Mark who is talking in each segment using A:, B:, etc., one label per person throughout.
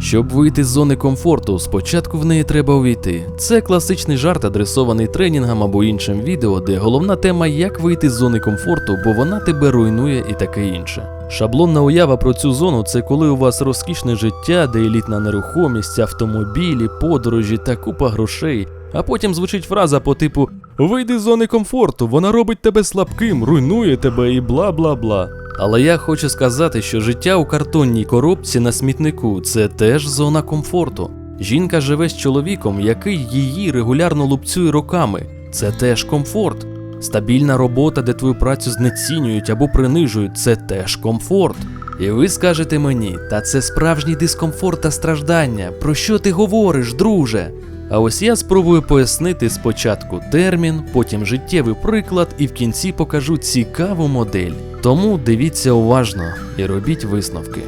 A: Щоб вийти з зони комфорту, спочатку в неї треба увійти. Це класичний жарт, адресований тренінгам або іншим відео, де головна тема як вийти з зони комфорту, бо вона тебе руйнує і таке інше. Шаблонна уява про цю зону це коли у вас розкішне життя, де елітна нерухомість, автомобілі, подорожі та купа грошей. А потім звучить фраза по типу Вийди з зони комфорту, вона робить тебе слабким, руйнує тебе і бла бла бла. Але я хочу сказати, що життя у картонній коробці на смітнику це теж зона комфорту. Жінка живе з чоловіком, який її регулярно лупцює роками. Це теж комфорт. Стабільна робота, де твою працю знецінюють або принижують, це теж комфорт. І ви скажете мені, та це справжній дискомфорт та страждання. Про що ти говориш, друже? А ось я спробую пояснити спочатку термін, потім життєвий приклад і в кінці покажу цікаву модель. Тому дивіться уважно і робіть висновки.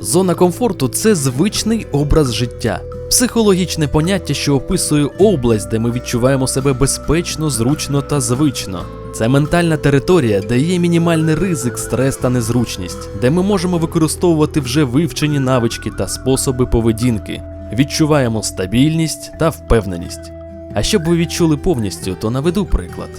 A: Зона комфорту це звичний образ життя, психологічне поняття, що описує область, де ми відчуваємо себе безпечно, зручно та звично. Це ментальна територія, де є мінімальний ризик, стрес та незручність, де ми можемо використовувати вже вивчені навички та способи поведінки, відчуваємо стабільність та впевненість. А щоб ви відчули повністю, то наведу приклад.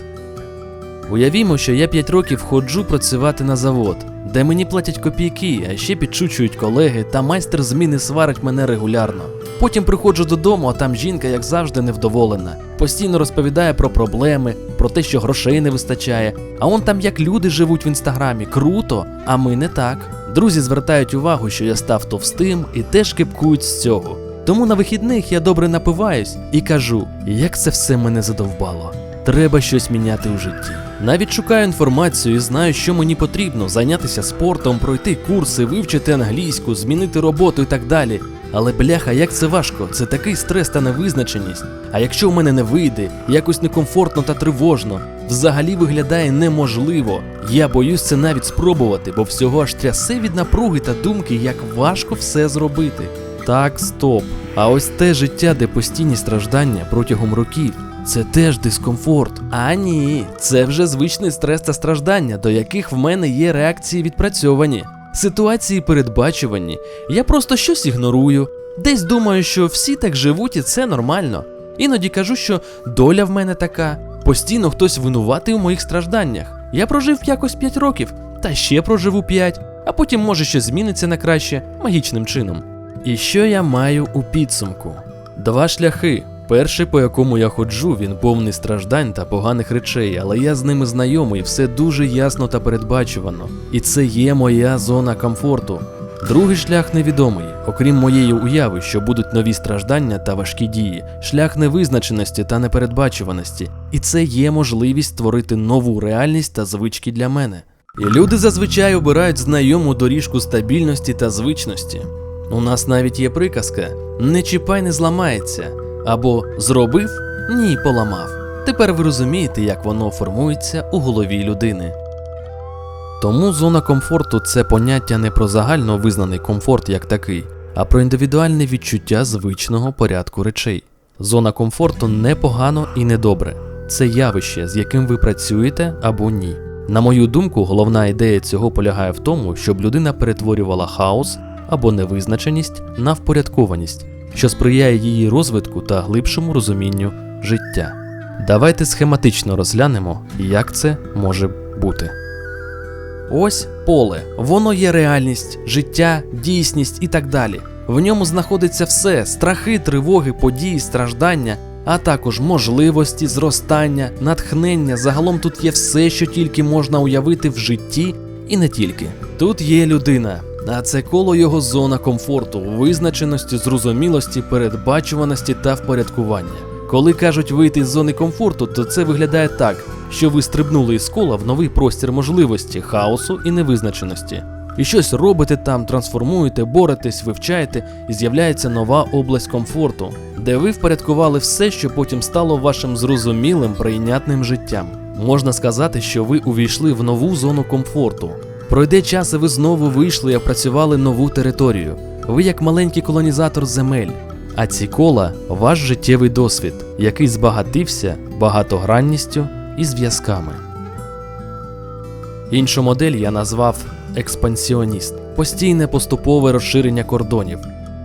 A: Уявімо, що я 5 років ходжу працювати на завод, де мені платять копійки, а ще підшучують колеги, та майстер зміни сварить мене регулярно. Потім приходжу додому, а там жінка, як завжди, невдоволена. Постійно розповідає про проблеми, про те, що грошей не вистачає. А он там як люди живуть в інстаграмі, круто, а ми не так. Друзі звертають увагу, що я став товстим і теж кипкують з цього. Тому на вихідних я добре напиваюсь і кажу, як це все мене задовбало. Треба щось міняти у житті. Навіть шукаю інформацію і знаю, що мені потрібно: зайнятися спортом, пройти курси, вивчити англійську, змінити роботу і так далі. Але бляха, як це важко, це такий стрес та невизначеність. А якщо в мене не вийде, якось некомфортно та тривожно, взагалі виглядає неможливо. Я боюсь це навіть спробувати, бо всього аж трясе від напруги та думки, як важко все зробити. Так, стоп. А ось те життя, де постійні страждання протягом років, це теж дискомфорт. А ні, це вже звичний стрес та страждання, до яких в мене є реакції відпрацьовані. Ситуації передбачувані. Я просто щось ігнорую. Десь думаю, що всі так живуть і це нормально. Іноді кажу, що доля в мене така. Постійно хтось винуватий у моїх стражданнях. Я прожив якось 5 років, та ще проживу 5, а потім може щось зміниться на краще магічним чином. І що я маю у підсумку? Два шляхи. Перший, по якому я ходжу, він повний страждань та поганих речей, але я з ними знайомий, все дуже ясно та передбачувано. І це є моя зона комфорту. Другий шлях невідомий, окрім моєї уяви, що будуть нові страждання та важкі дії, шлях невизначеності та непередбачуваності. І це є можливість створити нову реальність та звички для мене. І люди зазвичай обирають знайому доріжку стабільності та звичності. У нас навіть є приказка: не чіпай, не зламається. Або зробив, ні, поламав. Тепер ви розумієте, як воно формується у голові людини. Тому зона комфорту це поняття не про загально визнаний комфорт як такий, а про індивідуальне відчуття звичного порядку речей. Зона комфорту не погано і не добре. Це явище, з яким ви працюєте або ні. На мою думку, головна ідея цього полягає в тому, щоб людина перетворювала хаос або невизначеність на впорядкованість, що сприяє її розвитку та глибшому розумінню життя. Давайте схематично розглянемо, як це може бути. Ось поле. Воно є реальність, життя, дійсність і так далі. В ньому знаходиться все: страхи, тривоги, події, страждання, а також можливості, зростання, натхнення. Загалом тут є все, що тільки можна уявити в житті, і не тільки. Тут є людина, а це коло його зона комфорту, визначеності, зрозумілості, передбачуваності та впорядкування. Коли кажуть вийти з зони комфорту, то це виглядає так, що ви стрибнули із кола в новий простір можливості, хаосу і невизначеності. І щось робите там, трансформуєте, боретесь, вивчаєте, і з'являється нова область комфорту, де ви впорядкували все, що потім стало вашим зрозумілим, прийнятним життям. Можна сказати, що ви увійшли в нову зону комфорту. Пройде час, і ви знову вийшли і опрацювали нову територію. Ви як маленький колонізатор земель. А ці кола ваш життєвий досвід, який збагатився багатогранністю і зв'язками. Іншу модель я назвав експансіоніст. постійне поступове розширення кордонів.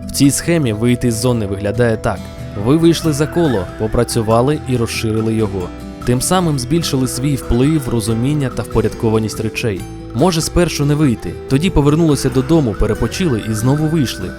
A: В цій схемі вийти з зони виглядає так: ви вийшли за коло, попрацювали і розширили його. Тим самим збільшили свій вплив, розуміння та впорядкованість речей. Може спершу не вийти, тоді повернулися додому, перепочили і знову вийшли.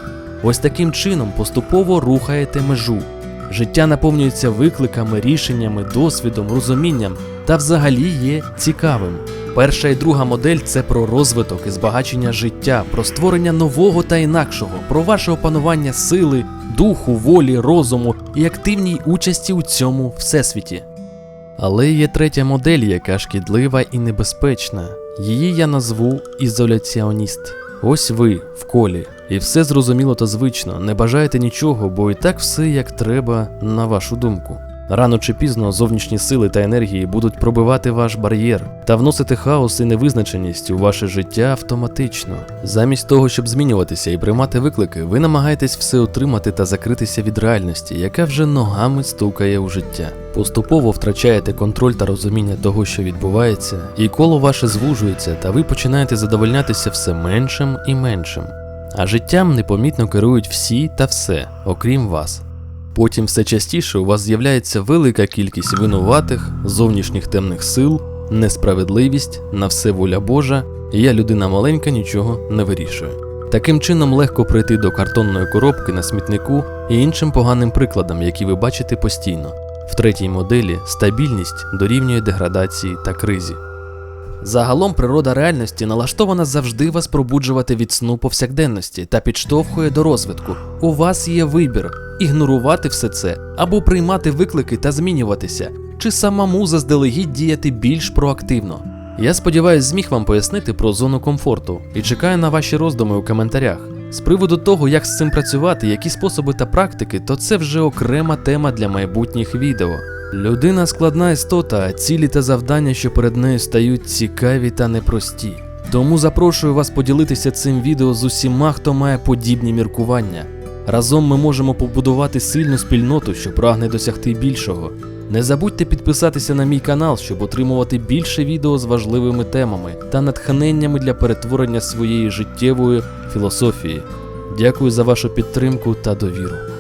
A: Ось таким чином поступово рухаєте межу. Життя наповнюється викликами, рішеннями, досвідом, розумінням та взагалі є цікавим. Перша і друга модель це про розвиток і збагачення життя, про створення нового та інакшого, про ваше опанування сили, духу, волі, розуму і активній участі у цьому всесвіті. Але є третя модель, яка шкідлива і небезпечна. Її я назву ізоляціоніст. Ось ви в колі, і все зрозуміло та звично, не бажаєте нічого, бо і так все як треба, на вашу думку. Рано чи пізно зовнішні сили та енергії будуть пробивати ваш бар'єр та вносити хаос і невизначеність у ваше життя автоматично. Замість того, щоб змінюватися і приймати виклики, ви намагаєтесь все отримати та закритися від реальності, яка вже ногами стукає у життя. Поступово втрачаєте контроль та розуміння того, що відбувається, і коло ваше звужується, та ви починаєте задовольнятися все меншим і меншим. А життям непомітно керують всі та все, окрім вас. Потім все частіше у вас з'являється велика кількість винуватих, зовнішніх темних сил, несправедливість, на все воля Божа, і я людина маленька нічого не вирішую. Таким чином легко прийти до картонної коробки на смітнику і іншим поганим прикладам, які ви бачите постійно. В третій моделі стабільність дорівнює деградації та кризі. Загалом природа реальності налаштована завжди вас пробуджувати від сну повсякденності та підштовхує до розвитку. У вас є вибір ігнорувати все це або приймати виклики та змінюватися, чи самому заздалегідь діяти більш проактивно. Я сподіваюся, зміг вам пояснити про зону комфорту і чекаю на ваші роздуми у коментарях. З приводу того, як з цим працювати, які способи та практики, то це вже окрема тема для майбутніх відео. Людина складна істота, а цілі та завдання, що перед нею стають цікаві та непрості. Тому запрошую вас поділитися цим відео з усіма, хто має подібні міркування. Разом ми можемо побудувати сильну спільноту, що прагне досягти більшого. Не забудьте підписатися на мій канал, щоб отримувати більше відео з важливими темами та натхненнями для перетворення своєї життєвої філософії. Дякую за вашу підтримку та довіру.